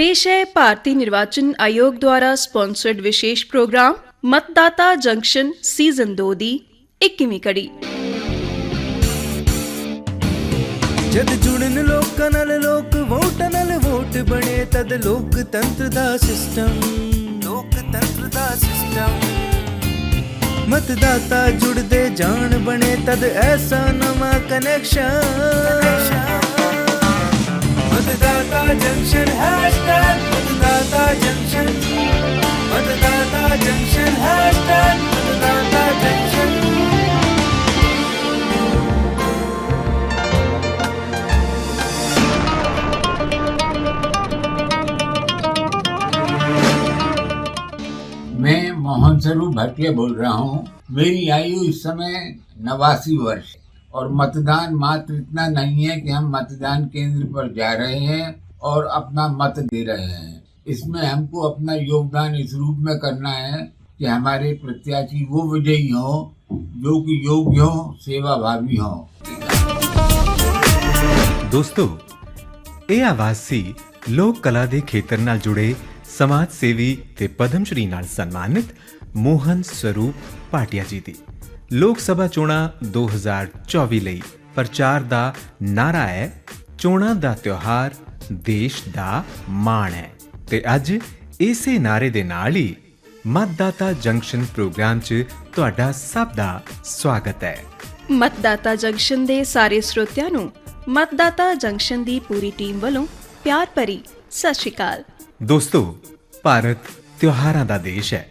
पेश है भारतीय निर्वाचन आयोग द्वारा स्पॉन्सर्ड विशेष प्रोग्राम मतदाता जंक्शन सीजन 2 ਦੀ 21ਵੀਂ ਕੜੀ ਜਦ ਜੁੜਨ ਲੋਕਾਂ ਨਾਲ ਲੋਕ ਵੋਟਾਂ ਨਾਲ ਵੋਟ ਬਣੇ ਤਦ ਲੋਕਤੰਤਰ ਦਾ ਸਿਸਟਮ ਲੋਕਤੰਤਰ ਦਾ ਸਿਸਟਮ ਮਤਦਾਤਾ ਜੁੜਦੇ ਜਾਣ ਬਣੇ ਤਦ ਐਸਾ ਨਵਾਂ ਕਨੈਕਸ਼ਨ जंक्शन मतदाता जंक्शन। मतदाता जंक्शन मतदाता जंक्शन। मैं मोहन स्वरूप भट्टिया बोल रहा हूँ। मेरी आयु इस समय नवासी वर्ष और मतदान मात्र इतना नहीं है कि हम मतदान केंद्र पर जा रहे हैं। और अपना मत दे रहे हैं इसमें हमको अपना योगदान इस रूप में करना है कि हमारे प्रत्याशी वो विजयी हों जो कि योग्य हों सेवाभावी हों ਦੋਸਤੋ ਇਹ ਆਵਾਜ਼ ਸੀ ਲੋਕ ਕਲਾ ਦੇ ਖੇਤਰ ਨਾਲ ਜੁੜੇ ਸਮਾਜ ਸੇਵੀ ਤੇ ਪਦਮ ਸ਼੍ਰੀ ਨਾਲ ਸਨਮਾਨਿਤ ਮੋਹਨ ਸਰੂਪ ਭਾਟਿਆ ਜੀ ਦੀ ਲੋਕ ਸਭਾ ਚੋਣਾਂ 2024 ਲਈ ਪ੍ਰਚਾਰ ਦਾ ਨਾਰਾ ਹੈ ਚੋਣਾਂ ਦਾ ਤਿਉਹਾਰ ਦੇਸ਼ ਦਾ ਮਾਣ ਹੈ। ਤੇ ਅੱਜ ਇਸੇ ਨਾਰੇ ਦੇ ਨਾਲ ਹੀ ਮਤਦਾਤਾ ਜੰਕਸ਼ਨ ਪ੍ਰੋਗਰਾਮ 'ਚ ਤੁਹਾਡਾ ਸਭ ਦਾ ਸਵਾਗਤ ਹੈ। ਮਤਦਾਤਾ ਜੰਕਸ਼ਨ ਦੇ ਸਾਰੇ ਸਰੋਤਿਆਂ ਨੂੰ ਮਤਦਾਤਾ ਜੰਕਸ਼ਨ ਦੀ ਪੂਰੀ ਟੀਮ ਵੱਲੋਂ ਪਿਆਰ ਭਰੀ ਸਤਿ ਸ਼੍ਰੀ ਅਕਾਲ। ਦੋਸਤੋ ਭਾਰਤ ਤਿਉਹਾਰਾਂ ਦਾ ਦੇਸ਼ ਹੈ।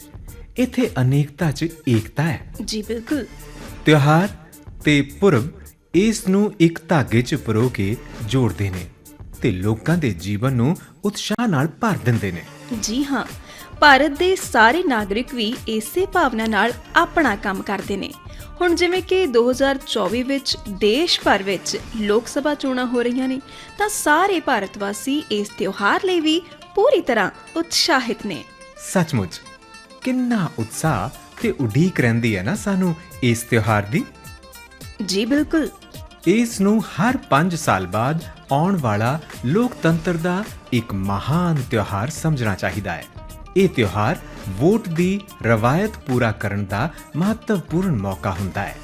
ਇੱਥੇ ਅਨੇਕਤਾ 'ਚ ਏਕਤਾ ਹੈ। ਜੀ ਬਿਲਕੁਲ। ਤਿਉਹਾਰ ਤੇ ਪੁਰਬ ਇਸ ਨੂੰ ਇੱਕ ਧਾਗੇ 'ਚ ਪਰੋ ਕੇ ਜੋੜਦੇ ਨੇ ਤੇ ਲੋਕਾਂ ਦੇ ਜੀਵਨ ਨੂੰ ਉਤਸ਼ਾਹ ਨਾਲ ਭਰ ਦਿੰਦੇ ਨੇ। ਜੀ ਹਾਂ ਭਾਰਤ ਦੇ ਸਾਰੇ ਨਾਗਰਿਕ ਵੀ ਇਸੇ ਭਾਵਨਾ ਨਾਲ ਆਪਣਾ ਕੰਮ ਕਰਦੇ ਨੇ। ਹੁਣ ਜਿਵੇਂ ਕਿ 2024 ਵਿੱਚ ਦੇਸ਼ ਭਰ ਵਿੱਚ ਲੋਕ ਸਭਾ ਚੋਣਾਂ ਹੋ ਰਹੀਆਂ ਨੇ ਤਾਂ ਸਾਰੇ ਭਾਰਤ ਵਾਸੀ ਇਸ ਤਿਉਹਾਰ ਲਈ ਵੀ ਪੂਰੀ ਤਰ੍ਹਾਂ ਉਤਸ਼ਾਹਿਤ ਨੇ। ਸੱਚਮੁੱਚ ਕਿੰਨਾ ਉਤਸ਼ਾਹ ਤੇ ਉਡੀਕ ਰਹਿੰਦੀ ਹੈ ਨਾ ਸਾਨੂੰ ਇਸ ਤਿਉਹਾਰ ਦੀ? ਜੀ ਬਿਲਕੁਲ ਇਸ ਨੂੰ ਹਰ 5 ਸਾਲ ਬਾਅਦ ਆਉਣ ਵਾਲਾ ਲੋਕਤੰਤਰ ਦਾ ਇੱਕ ਮਹਾਨ ਤਿਉਹਾਰ ਸਮਝਣਾ ਚਾਹੀਦਾ ਹੈ। ਇਹ ਤਿਉਹਾਰ ਵੋਟ ਦੀ ਰਵਾਇਤ ਪੂਰਾ ਕਰਨ ਦਾ ਮਹੱਤਵਪੂਰਨ ਮੌਕਾ ਹੁੰਦਾ ਹੈ।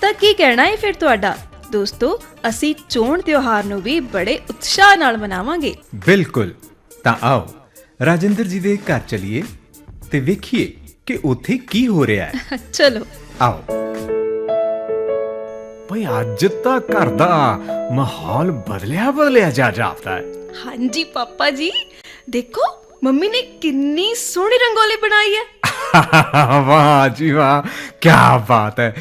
ਤਾਂ ਕੀ ਕਹਿਣਾ ਹੈ ਫਿਰ ਤੁਹਾਡਾ? ਦੋਸਤੋ ਅਸੀਂ ਚੋਣ ਤਿਉਹਾਰ ਨੂੰ ਵੀ ਬੜੇ ਉਤਸ਼ਾਹ ਨਾਲ ਮਨਾਵਾਂਗੇ। ਬਿਲਕੁਲ। ਤਾਂ ਆਓ ਰਾਜਿੰਦਰ ਜੀ ਦੇ ਘਰ ਚਲੀਏ ਤੇ ਵੇਖੀਏ ਕਿ ਉੱਥੇ ਕੀ ਹੋ ਰਿਹਾ ਹੈ। ਚਲੋ। ਆਓ। ਭਈ ਅੱਜ ਤਾਂ ਘਰ ਦਾ ਮਾਹੌਲ ਬਦਲਿਆ ਬਦਲਿਆ ਜਾ ਜਾਪਦਾ ਹੈ। ਹਾਂਜੀ ਪਾਪਾ ਜੀ ਦੇਖੋ ਮੰਮੀ ਨੇ ਕਿੰਨੀ ਸੋਹਣੀ ਰੰਗੋਲੀ ਬਣਾਈ ਹੈ। ਵਾਹ ਜੀ ਵਾਹ ਕੀ ਬਾਤ ਹੈ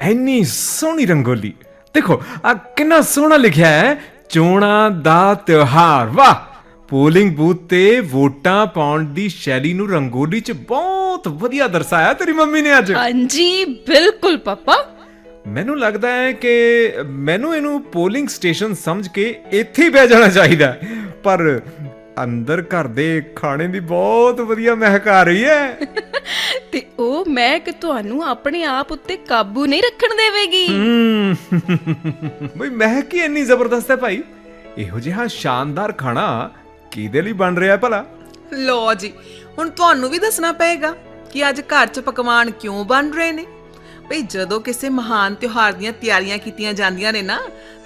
ਐਨੀ ਸੋਹਣੀ ਰੰਗੋਲੀ। ਦੇਖੋ ਆ ਕਿੰਨਾ ਸੋਹਣਾ ਲਿਖਿਆ ਹੈ ਚੋਣਾਂ ਦਾ ਤਿਉਹਾਰ। ਵਾਹ ਪੋਲਿੰਗ ਬੂਥ ਤੇ ਵੋਟਾਂ ਪਾਉਣ ਦੀ ਸ਼ੈਲੀ ਨੂੰ ਰੰਗੋਲੀ 'ਚ ਬਹੁਤ ਵਧੀਆ ਦਰਸਾਇਆ ਤੇਰੀ ਮੰਮੀ ਨੇ ਅੱਜ। ਹਾਂਜੀ ਬਿਲਕੁਲ ਪਾਪਾ। ਮੈਨੂੰ ਲੱਗਦਾ ਹੈ ਕਿ ਮੈਨੂੰ ਇਹਨੂੰ ਪੋਲਿੰਗ ਸਟੇਸ਼ਨ ਸਮਝ ਕੇ ਇੱਥੇ ਹੀ ਬਹਿ ਜਾਣਾ ਚਾਹੀਦਾ। ਪਰ ਅੰਦਰ ਘਰ ਦੇ ਖਾਣੇ ਦੀ ਬਹੁਤ ਵਧੀਆ ਮਹਿਕ ਆ ਰਹੀ ਹੈ। ਤੇ ਉਹ ਮੈਂ ਕਿ ਤੁਹਾਨੂੰ ਆਪਣੇ ਆਪ ਉੱਤੇ ਕਾਬੂ ਨਹੀਂ ਰੱਖਣ ਦੇਵੇਗੀ। ਬਈ ਮਹਿਕ ਹੀ ਇੰਨੀ ਜ਼ਬਰਦਸਤ ਹੈ ਭਾਈ। ਇਹੋ ਜਿਹਾ ਸ਼ਾਨਦਾਰ ਖਾਣਾ ਕਿਹਦੇ ਲਈ ਬਣ ਰਿਹਾ ਹੈ ਭਲਾ? ਲੋ ਜੀ ਹੁਣ ਤੁਹਾਨੂੰ ਵੀ ਦੱਸਣਾ ਪਏਗਾ ਕਿ ਅੱਜ ਘਰ 'ਚ ਪਕਵਾਨ ਕਿਉਂ ਬਣ ਰਹੇ ਨੇ? ਭਈ ਜਦੋਂ ਕਿਸੇ ਮਹਾਨ ਤਿਉਹਾਰ ਦੀਆਂ ਤਿਆਰੀਆਂ ਕੀਤੀਆਂ ਜਾਂਦੀਆਂ ਨੇ ਨਾ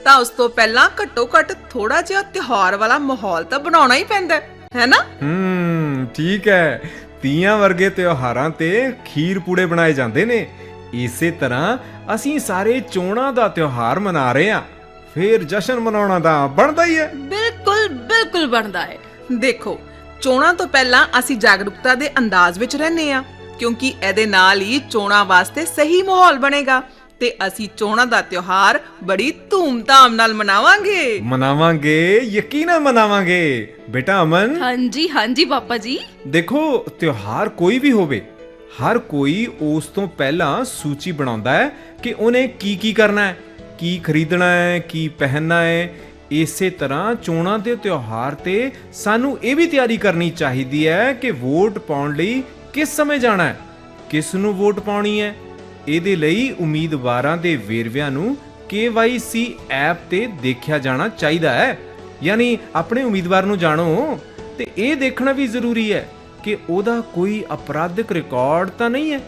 ਤਾਂ ਉਸ ਤੋਂ ਪਹਿਲਾਂ ਘੱਟੋ ਘੱਟ ਥੋੜਾ ਜਿਹਾ ਤਿਉਹਾਰ ਵਾਲਾ ਮਾਹੌਲ ਤਾਂ ਬਣਾਉਣਾ ਹੀ ਪੈਂਦਾ ਹੈ ਹੈ ਨਾ? ਹੂੰ ਠੀਕ ਹੈ। ਤੀਆਂ ਵਰਗੇ ਤਿਉਹਾਰਾਂ ਤੇ ਖੀਰ ਪੂੜੇ ਬਣਾਏ ਜਾਂਦੇ ਨੇ। ਇਸੇ ਤਰ੍ਹਾਂ ਅਸੀਂ ਸਾਰੇ ਚੋਣਾਂ ਦਾ ਤਿਉਹਾਰ ਮਨਾ ਰਹੇ ਹਾਂ। ਫੇਰ ਜਸ਼ਨ ਮਨਾਉਣਾ ਤਾਂ ਬਣਦਾ ਹੀ ਹੈ। ਬਿਲਕੁਲ ਬਿਲਕੁਲ ਬਣਦਾ ਹੈ। ਦੇਖੋ ਚੋਣਾਂ ਤੋਂ ਪਹਿਲਾਂ ਅਸੀਂ ਜਾਗਰੂਕਤਾ ਦੇ ਅੰਦਾਜ਼ ਵਿੱਚ ਰਹਿੰਦੇ ਆ ਕਿਉਂਕਿ ਇਹਦੇ ਨਾਲ ਹੀ ਚੋਣਾਂ ਵਾਸਤੇ ਸਹੀ ਮਾਹੌਲ ਬਣੇਗਾ। ਤੇ ਅਸੀਂ ਚੋਣਾਂ ਦਾ ਤਿਉਹਾਰ ਬੜੀ ਧੂਮ-ਧਾਮ ਨਾਲ ਮਨਾਵਾਂਗੇ। ਮਨਾਵਾਂਗੇ ਯਕੀਨਨ ਮਨਾਵਾਂਗੇ। ਬੇਟਾ ਅਮਨ। ਹਾਂਜੀ ਹਾਂਜੀ ਪਾਪਾ ਜੀ। ਦੇਖੋ ਤਿਉਹਾਰ ਕੋਈ ਵੀ ਹੋਵੇ ਹਰ ਕੋਈ ਉਸ ਤੋਂ ਪਹਿਲਾਂ ਸੂਚੀ ਬਣਾਉਂਦਾ ਹੈ ਕਿ ਉਹਨੇ ਕੀ ਕੀ ਕਰਨਾ ਹੈ ਕੀ ਖਰੀਦਣਾ ਹੈ ਕੀ ਪਹਿਨਣਾ ਹੈ। ਇਸੇ ਤਰ੍ਹਾਂ ਚੋਣਾਂ ਦੇ ਤਿਉਹਾਰ ਤੇ ਸਾਨੂੰ ਇਹ ਵੀ ਤਿਆਰੀ ਕਰਨੀ ਚਾਹੀਦੀ ਹੈ ਕਿ ਵੋਟ ਪਾਉਣ ਲਈ ਕਿਸ ਸਮੇਂ ਜਾਣਾ ਹੈ? ਕਿਸ ਨੂੰ ਵੋਟ ਪਾਉਣੀ ਹੈ? ਇਹਦੇ ਲਈ ਉਮੀਦਵਾਰਾਂ ਦੇ ਵੇਰਵਿਆਂ ਨੂੰ KYC ਐਪ ਤੇ ਦੇਖਿਆ ਜਾਣਾ ਚਾਹੀਦਾ ਹੈ। ਯਾਨੀ ਆਪਣੇ ਉਮੀਦਵਾਰ ਨੂੰ ਜਾਣੋ, ਤੇ ਇਹ ਦੇਖਣਾ ਵੀ ਜ਼ਰੂਰੀ ਹੈ ਕਿ ਉਹਦਾ ਕੋਈ ਅਪਰਾਧਿਕ ਰਿਕਾਰਡ ਤਾਂ ਨਹੀਂ ਹੈ।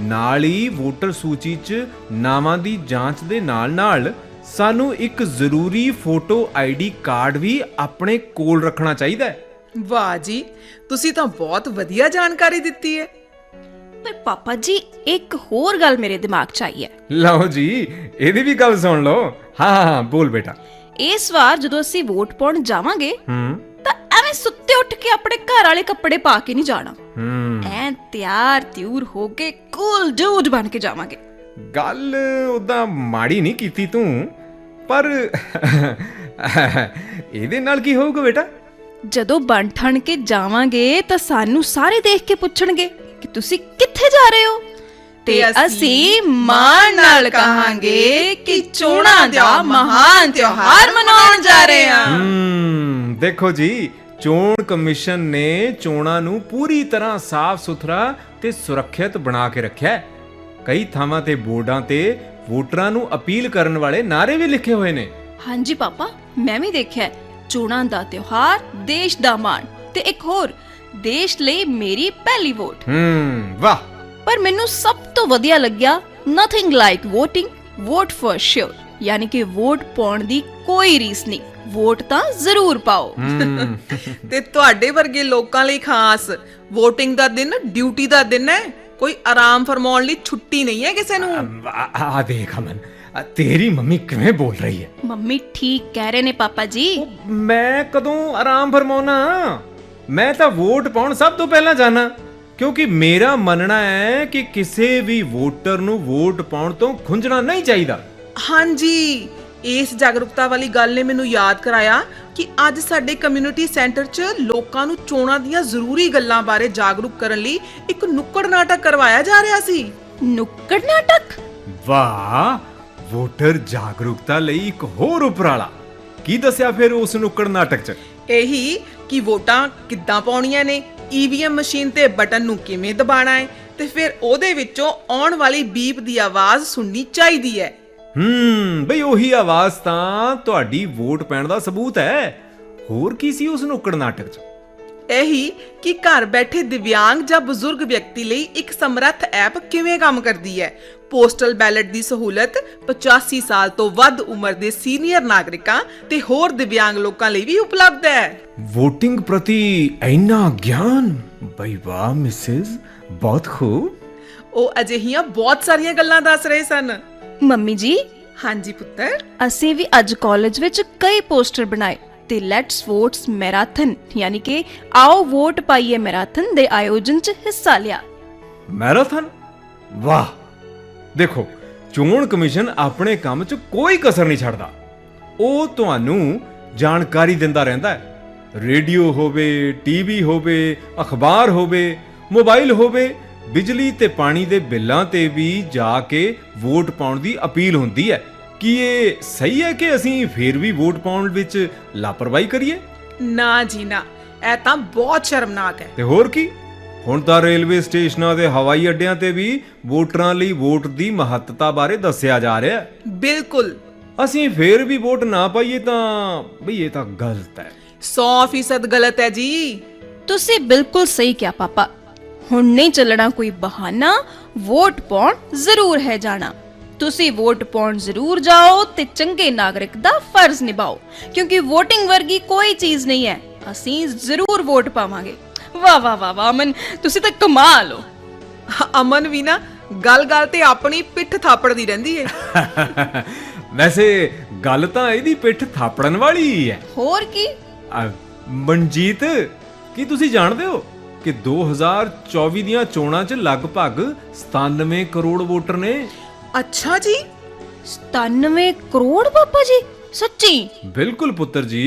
ਨਾਲ ਹੀ ਵੋਟਰ ਸੂਚੀ 'ਚ ਨਾਵਾਂ ਦੀ ਜਾਂਚ ਦੇ ਨਾਲ-ਨਾਲ ਸਾਨੂੰ ਇੱਕ ਜ਼ਰੂਰੀ ਫੋਟੋ ਆਈਡੀ ਕਾਰਡ ਵੀ ਆਪਣੇ ਕੋਲ ਰੱਖਣਾ ਚਾਹੀਦਾ ਹੈ। ਵਾਹ ਜੀ ਤੁਸੀਂ ਤਾਂ ਬਹੁਤ ਵਧੀਆ ਜਾਣਕਾਰੀ ਦਿੱਤੀ ਹੈ। ਪਰ ਪਾਪਾ ਜੀ ਇੱਕ ਹੋਰ ਗੱਲ ਮੇਰੇ ਦਿਮਾਗ 'ਚ ਆਈ ਹੈ। ਲਓ ਜੀ ਇਹਦੀ ਵੀ ਗੱਲ ਸੁਣ ਲਓ। ਹਾਂ ਹਾਂ ਬੋਲ ਬੇਟਾ। ਇਸ ਵਾਰ ਜਦੋਂ ਅਸੀਂ ਵੋਟ ਪਾਉਣ ਜਾਵਾਂਗੇ ਹੂੰ। ਤਾਂ ਐਵੇਂ ਸੁੱਤੇ ਉੱਠ ਕੇ ਆਪਣੇ ਘਰ ਵਾਲੇ ਕੱਪੜੇ ਪਾ ਕੇ ਨਹੀਂ ਜਾਣਾ। ਹੂੰ। ਐ ਤਿਆਰ ਤਿਉਰ ਹੋ ਕੇ ਕੂਲ ਡੂਡ ਬਣ ਕੇ ਜਾਵਾਂਗੇ। ਗੱਲ ਉਦਾਂ ਮਾੜੀ ਨਹੀਂ ਕੀਤੀ ਤੂੰ ਪਰ ਇਹਦੇ ਨਾਲ ਕੀ ਹੋਊਗਾ ਬੇਟਾ? ਜਦੋਂ ਬਣ ਠਣ ਕੇ ਜਾਵਾਂਗੇ ਤਾਂ ਸਾਨੂੰ ਸਾਰੇ ਦੇਖ ਕੇ ਪੁੱਛਣਗੇ ਕਿ ਤੁਸੀਂ ਕਿੱਥੇ ਜਾ ਰਹੇ ਹੋ। ਤੇ ਅਸੀਂ ਮਾਣ ਨਾਲ ਕਹਾਂਗੇ ਕਿ ਚੋਣਾਂ ਦਾ ਮਹਾਨ ਤਿਉਹਾਰ ਮਨਾਉਣ ਜਾ ਰਹੇ ਹਾਂ। ਹੂੰ ਦੇਖੋ ਜੀ ਚੋਣ ਕਮਿਸ਼ਨ ਨੇ ਚੋਣਾਂ ਨੂੰ ਪੂਰੀ ਤਰ੍ਹਾਂ ਸਾਫ਼ ਸੁਥਰਾ ਤੇ ਸੁਰੱਖਿਅਤ ਬਣਾ ਕੇ ਰੱਖਿਆ ਹੈ। ਕਈ ਥਾਵਾਂ ਤੇ ਬੋਰਡਾਂ ਤੇ ਵੋਟਰਾਂ ਨੂੰ ਅਪੀਲ ਕਰਨ ਵਾਲੇ ਨਾਅਰੇ ਵੀ ਲਿਖੇ ਹੋਏ ਨੇ। ਹਾਂਜੀ ਪਾਪਾ ਮੈਂ ਵੀ ਦੇਖਿਆ ਹੈ। ਚੋਣਾਂ ਦਾ ਤਿਉਹਾਰ ਦੇਸ਼ ਦਾ ਮਾਣ ਤੇ ਇੱਕ ਹੋਰ ਦੇਸ਼ ਲਈ ਮੇਰੀ ਪਹਿਲੀ ਵੋਟ। ਹੂੰ ਵਾਹ। ਪਰ ਮੈਨੂੰ ਸਭ ਤੋਂ ਵਧੀਆ ਲੱਗਿਆ nothing like VOTING vote for sure ਯਾਨੀ ਕਿ ਵੋਟ ਪਾਉਣ ਦੀ ਕੋਈ ਰੀਸ ਨਹੀਂ ਵੋਟ ਤਾਂ ਜ਼ਰੂਰ ਪਾਓ। ਤੇ ਤੁਹਾਡੇ ਵਰਗੇ ਲੋਕਾਂ ਲਈ ਖਾਸ VOTING ਦਾ ਦਿਨ ਡਿਊਟੀ ਦਾ ਦਿਨ ਹੈ ਕੋਈ ਆਰਾਮ ਫਰਮਾਉਣ ਲਈ ਛੁੱਟੀ ਨਹੀਂ ਹੈ ਕਿਸੇ ਨੂੰ? ਆ ਦੇਖ ਅਮਨ ਤੇਰੀ ਮੰਮੀ ਕਿਵੇਂ ਬੋਲ ਰਹੀ ਹੈ? ਮੰਮੀ ਠੀਕ ਕਹਿ ਰਹੇ ਨੇ ਪਾਪਾ ਜੀ। ਮੈਂ ਕਦੋਂ ਆਰਾਮ ਫਰਮਾਉਣਾ? ਮੈਂ ਤਾਂ ਵੋਟ ਪਾਉਣ ਸਭ ਤੋਂ ਪਹਿਲਾਂ ਜਾਣਾ ਕਿਉਂਕਿ ਮੇਰਾ ਮੰਨਣਾ ਹੈ ਕਿ ਕਿਸੇ ਵੀ ਵੋਟਰ ਨੂੰ ਵੋਟ ਪਾਉਣ ਤੋਂ ਖੁੰਝਣਾ ਨਹੀਂ ਚਾਹੀਦਾ। ਹਾਂਜੀ ਇਸ ਜਾਗਰੂਕਤਾ ਵਾਲੀ ਗੱਲ ਨੇ ਮੈਨੂੰ ਯਾਦ ਕਰਾਇਆ ਕਿ ਅੱਜ ਸਾਡੇ ਕਮਿਊਨਿਟੀ ਸੈਂਟਰ 'ਚ ਲੋਕਾਂ ਨੂੰ ਚੋਣਾਂ ਦੀਆਂ ਜ਼ਰੂਰੀ ਗੱਲਾਂ ਬਾਰੇ ਜਾਗਰੂਕ ਕਰਨ ਲਈ ਇੱਕ ਨੁੱਕੜ ਨਾਟਕ ਕਰਵਾਇਆ ਜਾ ਰਿਹਾ ਸੀ। ਨੁੱਕੜ ਨਾਟਕ? ਵਾਹ ਵੋਟਰ ਜਾਗਰੂਕਤਾ ਲਈ ਇੱਕ ਹੋਰ ਉਪਰਾਲਾ। ਕੀ ਦੱਸਿਆ ਫਿਰ ਉਸ ਨੁੱਕੜ ਨਾਟਕ 'ਚ? ਇਹੀ ਕਿ ਵੋਟਾਂ ਕਿੱਦਾਂ ਪਾਉਣੀਆਂ ਨੇ ਈਵੀਐਮ ਮਸ਼ੀਨ ਤੇ ਬਟਨ ਨੂੰ ਕਿਵੇਂ ਦਬਾਉਣਾ ਹੈ ਤੇ ਫਿਰ ਉਹਦੇ ਵਿੱਚੋਂ ਆਉਣ ਵਾਲੀ ਬੀਪ ਦੀ ਆਵਾਜ਼ ਸੁਣਨੀ ਚਾਹੀਦੀ ਹੈ। ਹੂੰ ਬਈ ਉਹੀ ਆਵਾਜ਼ ਤਾਂ ਤੁਹਾਡੀ ਵੋਟ ਪੈਣ ਦਾ ਸਬੂਤ ਹੈ। ਹੋਰ ਕੀ ਸੀ ਉਸ ਨੁੱਕੜ ਨਾਟਕ 'ਚ? ਇਹੀ ਕਿ ਘਰ ਬੈਠੇ ਦਿਵਿਆਂਗ ਜਾਂ ਬਜ਼ੁਰਗ ਵਿਅਕਤੀ ਲਈ ਇੱਕ ਸਮਰੱਥ ਐਪ ਕਿਵੇਂ ਕੰਮ ਕਰਦੀ ਹੈ? ਪੋਸਟਲ ਬੈਲਟ ਦੀ ਸਹੂਲਤ 85 ਸਾਲ ਤੋਂ ਵੱਧ ਉਮਰ ਦੇ ਸੀਨੀਅਰ ਨਾਗਰਿਕਾਂ ਤੇ ਹੋਰ ਦਿਵਿਆਂਗ ਲੋਕਾਂ ਲਈ ਵੀ ਉਪਲਬਧ ਹੈ। ਵੋਟਿੰਗ ਪ੍ਰਤੀ ਇੰਨਾ ਗਿਆਨ? ਬਈ ਵਾਹ ਮਿਸਿਸ ਬਹੁਤ ਖੂਬ। ਉਹ ਅਜਿਹੀਆਂ ਬਹੁਤ ਸਾਰੀਆਂ ਗੱਲਾਂ ਦੱਸ ਰਹੇ ਸਨ। ਮੰਮੀ ਜੀ? ਹਾਂਜੀ ਪੁੱਤਰ। ਅਸੀਂ ਵੀ ਅੱਜ ਕਾਲਜ ਵਿੱਚ ਕਈ ਪੋਸਟਰ ਬਣਾਏ। ਤੇ ਲੈਟਸ ਵੋਟਸ ਮੈਰਾਥਨ ਯਾਨੀ ਕਿ ਆਓ ਵੋਟ ਪਾਈਏ ਮੈਰਾਥਨ ਦੇ ਆਯੋਜਨ 'ਚ ਹਿੱਸਾ ਲਿਆ। ਮੈਰਾਥਨ ਵਾਹ! ਦੇਖੋ, ਚੋਣ ਕਮਿਸ਼ਨ ਆਪਣੇ ਕੰਮ 'ਚ ਕੋਈ ਕਸਰ ਨਹੀਂ ਛੱਡਦਾ। ਉਹ ਤੁਹਾਨੂੰ ਜਾਣਕਾਰੀ ਦਿੰਦਾ ਰਹਿੰਦਾ ਹੈ। ਰੇਡੀਓ ਹੋਵੇ ਟੀਵੀ ਹੋਵੇ, ਅਖਬਾਰ ਹੋਵੇ, ਮੋਬਾਈਲ ਹੋਵੇ, ਬਿਜਲੀ ਤੇ ਪਾਣੀ ਦੇ ਬਿੱਲਾਂ ਤੇ ਵੀ ਜਾ ਕੇ ਵੋਟ ਪਾਉਣ ਦੀ ਅਪੀਲ ਹੁੰਦੀ ਹੈ। ਕੀ ਇਹ ਸਹੀ ਹੈ ਕਿ ਅਸੀਂ ਫੇਰ ਵੀ ਵੋਟ ਪਾਉਣ ਵਿੱਚ ਲਾਪਰਵਾਹੀ ਕਰੀਏ? ਨਾ ਜੀ ਨਾ ਇਹ ਤਾਂ ਬਹੁਤ ਸ਼ਰਮਨਾਕ ਹੈ। ਤੇ ਹੋਰ ਕੀ? ਹੁਣ ਤਾਂ ਰੇਲਵੇ ਸਟੇਸ਼ਨਾਂ ਤੇ ਹਵਾਈ ਅੱਡਿਆਂ ਤੇ ਵੀ ਵੋਟਰਾਂ ਲਈ ਵੋਟ ਦੀ ਮਹੱਤਤਾ ਬਾਰੇ ਦੱਸਿਆ ਜਾ ਰਿਹਾ ਹੈ। ਬਿਲਕੁਲ। ਅਸੀਂ ਫੇਰ ਵੀ ਵੋਟ ਨਾ ਪਾਈਏ ਤਾਂ ਬਈ ਇਹ ਤਾਂ ਗਲਤ ਹੈ। 100% ਗਲਤ ਹੈ ਜੀ। ਤੁਸੀਂ ਬਿਲਕੁਲ ਸਹੀ ਕਿਹਾ ਪਾਪਾ। ਹੁਣ ਨਹੀਂ ਚੱਲਣਾ ਕੋਈ ਬਹਾਨਾ ਵੋਟ ਪਾਉਣ ਜ਼ਰੂਰ ਹੈ ਜਾਣਾ। ਤੁਸੀਂ ਵੋਟ ਪਾਉਣ ਜ਼ਰੂਰ ਜਾਓ ਤੇ ਚੰਗੇ ਨਾਗਰਿਕ ਦਾ ਫਰਜ਼ ਨਿਭਾਓ ਕਿਉਂਕਿ VOTING ਵਰਗੀ ਕੋਈ ਚੀਜ਼ ਨਹੀਂ ਹੈ। ਅਸੀਂ ਜ਼ਰੂਰ ਵੋਟ ਪਾਵਾਂਗੇ। ਵਾਹ ਵਾਹ ਵਾਹ ਵਾਹ ਅਮਨ ਤੁਸੀਂ ਤਾਂ ਕਮਾਲ ਹੋ। ਅਮਨ ਵੀ ਨਾ ਗੱਲ-ਗੱਲ ਤੇ ਆਪਣੀ ਪਿੱਠ ਥਾਪੜਦੀ ਰਹਿੰਦੀ ਹੈ ਵੈਸੇ ਗੱਲ ਤਾਂ ਇਹਦੀ ਪਿੱਠ ਥਾਪੜਨ ਵਾਲੀ ਹੀ ਹੈ। ਹੋਰ ਕੀ? ਅ, ਮਨਜੀਤ ਕੀ ਤੁਸੀਂ ਜਾਣਦੇ ਹੋ ਕਿ 2024 ਦੀਆਂ ਚੋਣਾਂ 'ਚ ਲਗਭਗ 97 ਕਰੋੜ ਵੋਟਰ ਨੇ ਅੱਛਾ ਜੀ। 97 ਕਰੋੜ ਪਾਪਾ ਜੀ ਸੱਚੀ? ਬਿਲਕੁਲ ਪੁੱਤਰ ਜੀ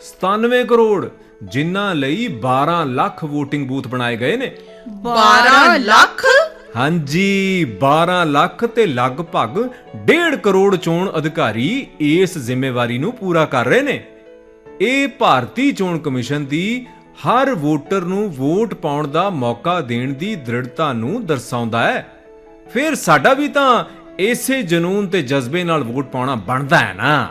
97 ਕਰੋੜ ਜਿਨ੍ਹਾਂ ਲਈ 12 ਲੱਖ VOTING ਬੂਥ ਬਣਾਏ ਗਏ ਨੇ। 12 ਲੱਖ? ਹਾਂਜੀ 12 ਲੱਖ ਤੇ ਲਗਭਗ 1.5 ਕਰੋੜ ਚੋਣ ਅਧਿਕਾਰੀ ਇਸ ਜ਼ਿੰਮੇਵਾਰੀ ਨੂੰ ਪੂਰਾ ਕਰ ਰਹੇ ਨੇ। ਇਹ ਭਾਰਤੀ ਚੋਣ ਕਮਿਸ਼ਨ ਦੀ ਹਰ ਵੋਟਰ ਨੂੰ ਵੋਟ ਪਾਉਣ ਦਾ ਮੌਕਾ ਦੇਣ ਦੀ ਦ੍ਰਿੜਤਾ ਨੂੰ ਦਰਸਾਉਂਦਾ ਹੈ। ਫਿਰ ਸਾਡਾ ਵੀ ਤਾਂ ਇਸੇ ਜਨੂਨ ਤੇ ਜਜ਼ਬੇ ਨਾਲ ਵੋਟ ਪਾਉਣਾ ਬਣਦਾ ਹੈ ਨਾ।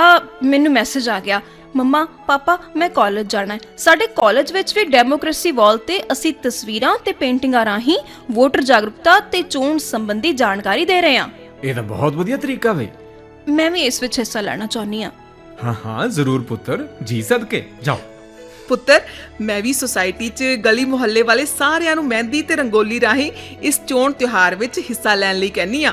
ਆ ਮੈਨੂੰ ਮੈਸੇਜ ਆ ਗਿਆ। ਮੰਮਾ ਪਾਪਾ ਮੈਂ ਕਾਲਜ ਜਾਣਾ ਹੈ। ਸਾਡੇ ਕਾਲਜ ਵਿੱਚ ਵੀ ਡੈਮੋਕ੍ਰੇਸੀ ਵਾਲ ਤੇ ਅਸੀਂ ਤਸਵੀਰਾਂ ਤੇ ਪੇਂਟਿੰਗਾਂ ਰਾਹੀਂ ਵੋਟਰ ਜਾਗਰੂਕਤਾ ਤੇ ਚੋਣ ਸੰਬੰਧੀ ਜਾਣਕਾਰੀ ਦੇ ਰਹੇ ਹਾਂ। ਇਹ ਤਾਂ ਬਹੁਤ ਵਧੀਆ ਤਰੀਕਾ ਵੇ। ਮੈਂ ਵੀ ਇਸ ਵਿੱਚ ਹਿੱਸਾ ਲੈਣਾ ਚਾਹੁੰਦੀ ਹਾਂ। ਹਾਂ ਹਾਂ ਜ਼ਰੂਰ ਪੁੱਤਰ। ਜੀ ਸਦਕੇ ਜਾਓ। ਪੁੱਤਰ ਮੈਂ ਵੀ ਸੁਸਾਇਟੀ 'ਚ ਗਲੀ ਮੁਹੱਲੇ ਵਾਲੇ ਸਾਰਿਆਂ ਨੂੰ ਮਹਿੰਦੀ ਤੇ ਰੰਗੋਲੀ ਰਾਹੀਂ ਇਸ ਚੋਣ ਤਿਉਹਾਰ ਵਿੱਚ ਹਿੱਸਾ ਲੈਣ ਲਈ ਕਹਿੰਨੀ ਆ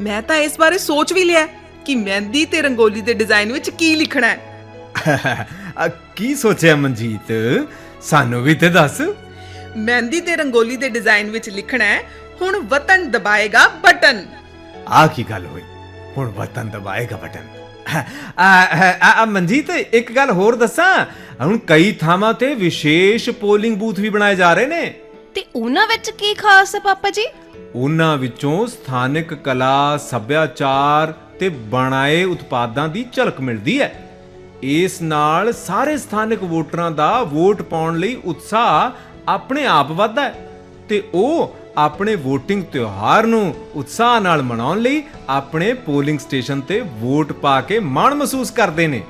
ਮੈਂ ਤਾਂ ਇਸ ਬਾਰੇ ਸੋਚ ਵੀ ਲਿਆ ਕਿ ਮਹਿੰਦੀ ਤੇ ਰੰਗੋਲੀ ਦੇ ਡਿਜ਼ਾਈਨ ਵਿੱਚ ਕੀ ਲਿਖਣਾ ਹੈ। ਆ, ਕੀ ਸੋਚਿਆ ਮਨਜੀਤ? ਸਾਨੂੰ ਵੀ ਤੇ ਦੱਸ। ਮਹਿੰਦੀ ਤੇ ਰੰਗੋਲੀ ਦੇ ਡਿਜ਼ਾਈਨ ਵਿੱਚ ਲਿਖਣਾ ਹੈ ਹੁਣ ਵਤਨ ਦਬਾਏਗਾ ਬਟਨ। ਆ ਕੀ ਗੱਲ ਹੋਈ? ਹੁਣ ਵਤਨ ਦਬਾਏਗਾ ਬਟਨ। ਆ, ਆ, ਆ ਮਨਜੀਤ ਇੱਕ ਗੱਲ ਹੋਰ ਦੱਸਾਂ। ਹੁਣ ਕਈ ਥਾਵਾਂ ਤੇ ਵਿਸ਼ੇਸ਼ ਪੋਲਿੰਗ ਬੂਥ ਵੀ ਬਣਾਏ ਜਾ ਰਹੇ ਨੇ। ਤੇ ਉਹਨਾਂ ਵਿੱਚ ਕੀ ਖਾਸ ਹੈ ਪਾਪਾ ਜੀ? ਉਹਨਾਂ ਵਿੱਚੋਂ ਸਥਾਨਕ ਕਲਾ ਸੱਭਿਆਚਾਰ ਤੇ ਬਣਾਏ ਉਤਪਾਦਾਂ ਦੀ ਝਲਕ ਮਿਲਦੀ ਹੈ। ਇਸ ਨਾਲ ਸਾਰੇ ਸਥਾਨਕ ਵੋਟਰਾਂ ਦਾ ਵੋਟ ਪਾਉਣ ਲਈ ਉਤਸ਼ਾਹ ਆਪਣੇ ਆਪ ਵੱਧਦਾ ਹੈ ਤੇ ਉਹ ਆਪਣੇ VOTING ਤਿਉਹਾਰ ਨੂੰ ਉਤਸ਼ਾਹ ਨਾਲ ਮਨਾਉਣ ਲਈ ਆਪਣੇ ਪੋਲਿੰਗ ਸਟੇਸ਼ਨ ਤੇ ਵੋਟ ਪਾ ਕੇ ਮਾਣ ਮਹਿਸੂਸ ਕਰਦੇ ਨੇ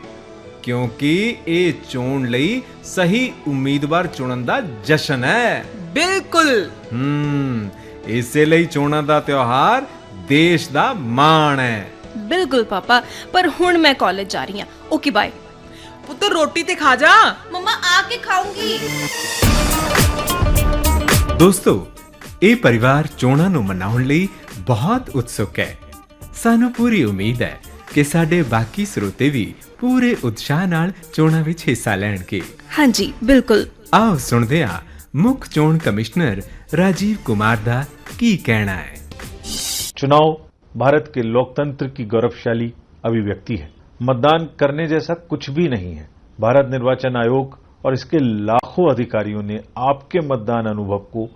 ਕਿਉਂਕਿ ਇਹ ਚੋਣ ਲਈ ਸਹੀ ਉਮੀਦਵਾਰ ਚੁਣਨ ਦਾ ਜਸ਼ਨ ਹੈ। ਬਿਲਕੁਲ। ਹੂੰ। ਇਸੇ ਲਈ ਚੋਣਾਂ ਦਾ ਤਿਉਹਾਰ ਦੇਸ਼ ਦਾ ਮਾਣ ਹੈ। ਬਿਲਕੁਲ ਪਾਪਾ ਪਰ ਹੁਣ ਮੈਂ ਕਾਲਜ ਜਾ ਰਹੀ ਹਾਂ। ਓਕੇ ਬਾਏ ਪੁੱਤਰ ਰੋਟੀ ਤੇ ਖਾ ਜਾ। ਮੰਮਾ ਆ ਕੇ ਖਾਉਂਗੀ ਦੋਸਤੋ ਇਹ ਪਰਿਵਾਰ ਚੋਣਾਂ ਨੂੰ ਮਨਾਉਣ ਲਈ ਬਹੁਤ ਉਤਸੁਕ ਹੈ। ਸਾਨੂੰ ਪੂਰੀ ਉਮੀਦ ਹੈ ਕਿ ਸਾਡੇ ਬਾਕੀ ਸਰੋਤੇ ਵੀ ਪੂਰੇ ਉਤਸ਼ਾਹ ਨਾਲ ਚੋਣਾਂ ਵਿੱਚ ਹਿੱਸਾ ਲੈਣਗੇ। ਹਾਂਜੀ ਬਿਲਕੁਲ। ਆਓ ਸੁਣਦੇ ਹਾਂ मुख्य चोन कमिश्नर राजीव कुमार दा की कहना है? चुनाव भारत के लोकतंत्र की गौरवशाली अभिव्यक्ति है। मतदान करने जैसा कुछ भी नहीं है। भारत निर्वाचन आयोग और इसके लाखों अधिकारियों ने आपके मतदान अनुभव को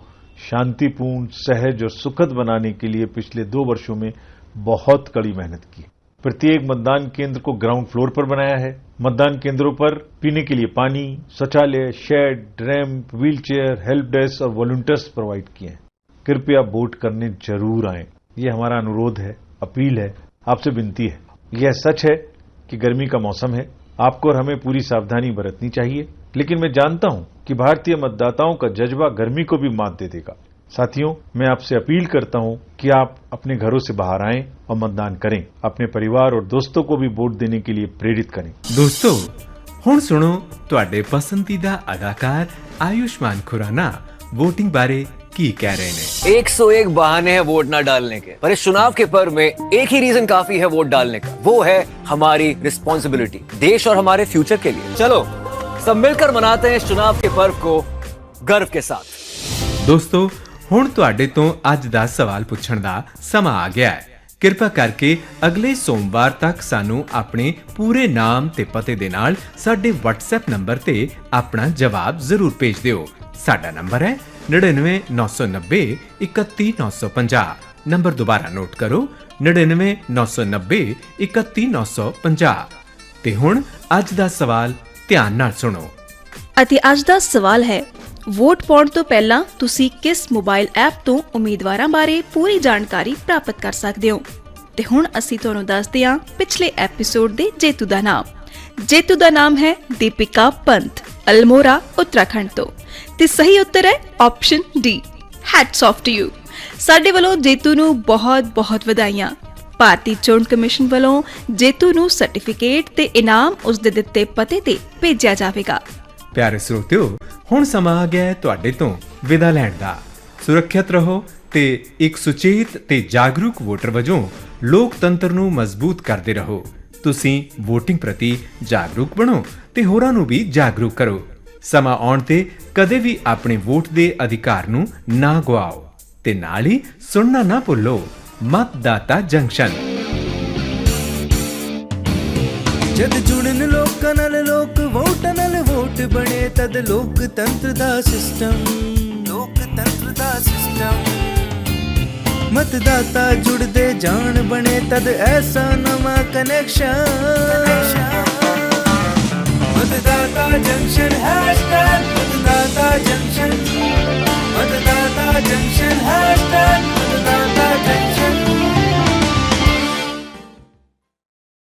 शांतिपूर्ण, सहज और सुखद बनाने के लिए पिछले दो वर्षों में बहुत कड़ी मेहनत की। प्रत्येक मतदान केंद्र को ग्राउंड फ्लोर पर बनाया है। मतदान केंद्रों पर पीने के लिए पानी, शौचालय shed ramp wheelchair help desk और वॉलंटियर्स प्रोवाइड किए हैं। कृपया वोट करने ज़रूर आए। ये हमारा अनुरोध है, अपील है, आपसे विनती है। यह सच है कि गर्मी का मौसम है। आपको और हमें पूरी सावधानी बरतनी चाहिए। लेकिन मैं जानता हूँ कि भारतीय मतदाताओं का जज्बा गर्मी को भी मात दे देगा। साथियों मैं आपसे अपील करता हूं कि आप अपने घरों से बाहर आएं और मतदान करें अपने परिवार और दोस्तों को भी वोट देने के लिए प्रेरित करें ਦੋਸਤੋ ਹੁਣ ਸੁਣੋ ਤੁਹਾਡੇ ਪਸੰਦੀਦਾ ਅਦਾਕਾਰ ਆਯੁਸ਼ਮਾਨ ਖੁਰਾਨਾ VOTING ਬਾਰੇ ਕੀ ਕਹਿ ਰਹੇ ਨੇ 101 बहाने हैं वोट ना डालने के पर इस चुनाव के पर्व में एक ही रीजन काफी है वोट डालने का वो है हमारी रिस्पॉन्सिबिलिटी देश और हमारे फ्यूचर के लिए चलो सब मिलकर मनाते हैं इस चुनाव के पर्व को गर्व के साथ ਦੋਸਤੋ ਹੁਣ ਤੁਹਾਡੇ ਤੋਂ ਅੱਜ ਦਾ ਸਵਾਲ ਪੁੱਛਣ ਦਾ ਸਮਾਂ ਆ ਗਿਆ ਹੈ। ਕਿਰਪਾ ਕਰਕੇ ਅਗਲੇ ਸੋਮਵਾਰ ਤੱਕ ਸਾਨੂੰ ਆਪਣੇ ਪੂਰੇ ਨਾਮ ਤੇ ਪਤੇ ਦੇ ਨਾਲ ਸਾਡੇ WhatsApp ਨੰਬਰ ਤੇ ਆਪਣਾ ਜਵਾਬ ਜ਼ਰੂਰ ਭੇਜ ਦਿਓ। ਸਾਡਾ ਨੰਬਰ ਹੈ 99990 31950 ਨੰਬਰ ਦੁਬਾਰਾ ਨੋਟ ਕਰੋ 99990 31950 ਤੇ ਹੁਣ ਅੱਜ ਦਾ ਸਵਾਲ ਧਿਆਨ ਨਾਲ ਸੁਣੋ। ਅਤੇ ਅੱਜ ਦਾ ਸਵਾਲ ਹੈ ਵੋਟ ਪਾਉਣ ਤੋਂ ਪਹਿਲਾਂ ਤੁਸੀਂ ਕਿਸ ਮੋਬਾਈਲ ਐਪ ਤੋਂ ਉਮੀਦਵਾਰਾਂ ਬਾਰੇ ਪੂਰੀ ਜਾਣਕਾਰੀ ਪ੍ਰਾਪਤ ਕਰ ਸਕਦੇ ਹੋ? ਤੇ ਹੁਣ ਅਸੀਂ ਤੁਹਾਨੂੰ ਦੱਸਦੇ ਹਾਂ ਪਿਛਲੇ ਐਪੀਸੋਡ ਦੇ ਜੇਤੂ ਦਾ ਨਾਮ। ਜੇਤੂ ਦਾ ਨਾਮ ਹੈ ਦੀਪਿਕਾ ਪੰਤ ਅਲਮੋਰਾ, ਉੱਤਰਾਖੰਡ ਤੋਂ। ਤੇ ਸਹੀ ਉੱਤਰ ਹੈ option D hats off to you ਸਾਡੇ ਵੱਲੋਂ ਜੇਤੂ ਨੂੰ ਬਹੁਤ-ਬਹੁਤ ਵਧਾਈਆਂ। ਭਾਰਤੀ ਚੋਣ ਕਮਿਸ਼ਨ ਵੱਲੋਂ ਜੇਤੂ ਨੂੰ ਸਰਟੀਫਿਕੇਟ ਤੇ ਇਨਾਮ ਉਸ ਦੇ ਦਿੱਤੇ ਪਤੇ ਤੇ ਭੇਜਿਆ ਜਾਵੇਗਾ। ਪਿਆਰੇ ਸਰੋਤਿਓ ਹੁਣ ਸਮਾਂ ਆ ਗਿਆ ਤੁਹਾਡੇ ਤੋਂ ਵਿਦਾ ਲੈਣ ਦਾ। ਸੁਰੱਖਿਅਤ ਰਹੋ ਤੇ ਇੱਕ ਸੁਚੇਤ ਤੇ ਜਾਗਰੂਕ ਵੋਟਰ ਵਜੋਂ ਲੋਕਤੰਤਰ ਨੂੰ ਮਜ਼ਬੂਤ ਕਰਦੇ ਰਹੋ। ਤੁਸੀਂ VOTING ਪ੍ਰਤੀ ਜਾਗਰੂਕ ਬਣੋ ਤੇ ਹੋਰਾਂ ਨੂੰ ਵੀ ਜਾਗਰੂਕ ਕਰੋ। ਸਮਾਂ ਆਉਣ ਤੇ ਕਦੇ ਵੀ ਆਪਣੇ ਵੋਟ ਦੇ ਅਧਿਕਾਰ ਨੂੰ ਨਾ ਗਵਾਓ ਤੇ ਨਾਲ ਹੀ ਸੁਣਨਾ ਨਾ ਭੁੱਲੋ, ਮਤਦਾਤਾ ਜੰਕਸ਼ਨ। ਜਦ ਜੁੜਨ ਬਣੇ ਤਦ ਲੋਕਤੰਤਰ ਦਾ ਸਿਸਟਮ। ਲੋਕਤੰਤਰ ਦਾ ਸਿਸਟਮ। ਮਤਦਾਤਾ ਜੁੜਦੇ ਜਾਣ ਬਣੇ ਤਦ ਐਸਾ ਨਵਾਂ ਕਨੈਕਸ਼ਨ ਮਤਦਾਤਾ ਜੰਕਸ਼ਨ ਹੈਸ਼ਟੈਗ ਮਤਦਾਤਾ ਜੰਕਸ਼ਨ। ਮਤਦਾਤਾ ਜੰਕਸ਼ਨ ਹੈਸ਼ਟੈਗ ਜੰਕਸ਼ਨ।